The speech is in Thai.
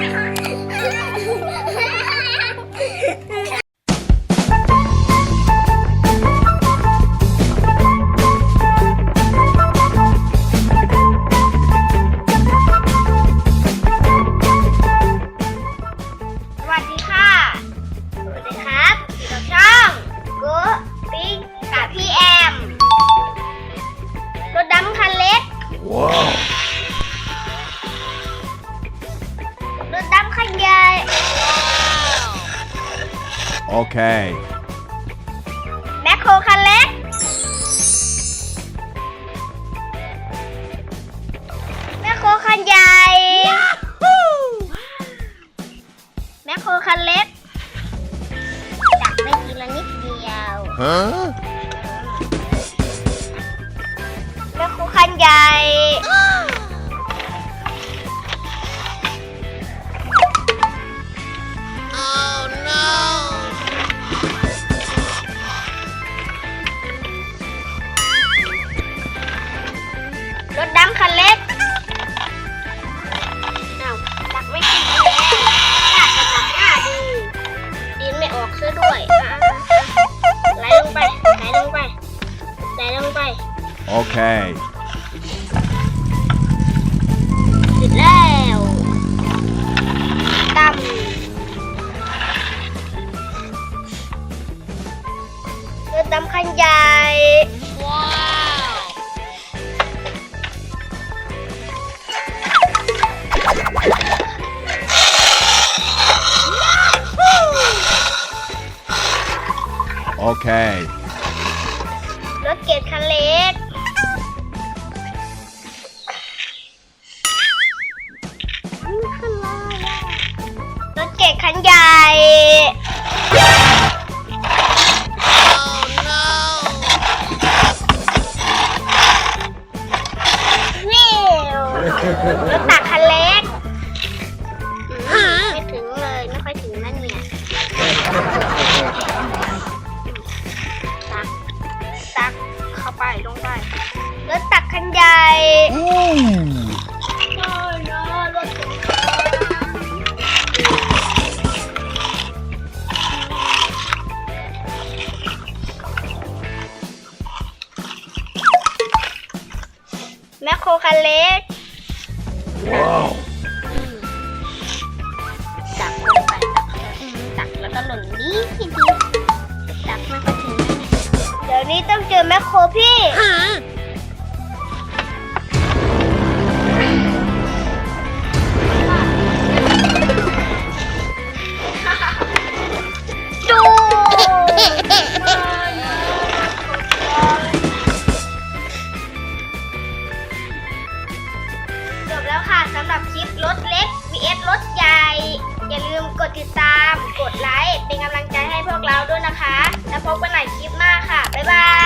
สวัสดีค่ะ สวัสดีครับช่องกูปิ๊กกับพี่แอม รถดำคันเล็ก Okay. แมคโครคันเล็ก แมคโครคันใหญ่ แมคโครคันเล็กตักได้ทีละนิดเดียว Huh? แรถดำคันเล็กอ้าวตักไม่กินแล้วตักจะตักหน้าดีดินไม่ออกซะด้วยอะอะอะไหลลงไปไหลลงไปไหลลงไป Okay. เสร็จแล้วตำรถดำคันใหญ่ Okay. รถเก็บคันเล็ก รถเก็บคันใหญ่ แมคโครคันเล็ก Wow. ตักลงไปอืมตักแล้วก็หล่นนี้ทีเดียวตักไม่ค่อยถึงนะเนี่ยเดี๋ยวนี้ต้องเจอแมคโครพี่ ติดตาม กดไลค์ เป็นกำลังใจให้พวกเราด้วยนะคะ แล้วพบกันใหม่คลิปหน้าค่ะ บ๊ายบาย